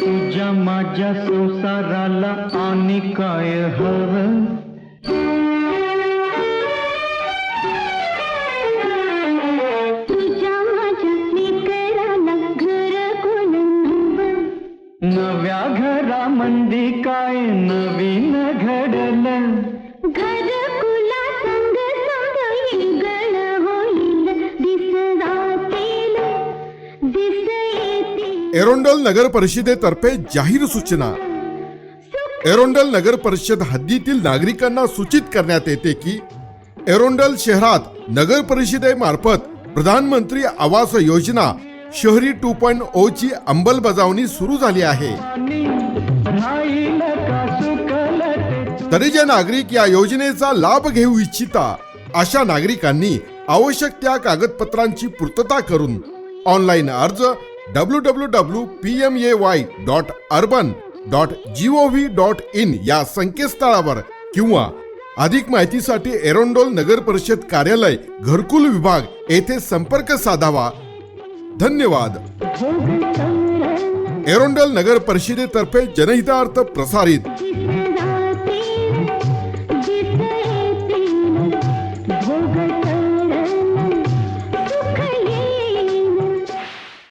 तुझ्या माझ्या संसाराला आणि काय हवं? तुझ्या माझ्या लेकराला घर कोण नवं नव्या घरामंदी काय नवीन घडलं? घर कुला संग संग गळ होईल दिस जातील दिस एरोंडल नगर परिषदेतर्फे जाहीर सूचना. एरोंडल नगर परिषद हद्दीतील नागरिकांना सूचित करण्यात येते की एरोंडल शहरात नगर परिषदेमार्फत प्रधानमंत्री आवास योजना शहरी टू पॉइंट ओ ची अंमलबजावणी सुरू झाली आहे. तरी जे नागरिक या योजनेचा लाभ घेऊ इच्छिता अशा नागरिकांनी आवश्यक त्या कागदपत्रांची पूर्तता करून ऑनलाईन अर्ज W W W P M A Y dot urban dot G O V dot in या संकेतस्थळावर किंवा अधिक माहितीसाठी एरोंडोल नगर परिषद कार्यालय घरकुल विभाग येथे संपर्क साधावा. धन्यवाद. एरोंडोल एरोंडल नगर परिषदेतर्फे जनहितार्थ प्रसारित.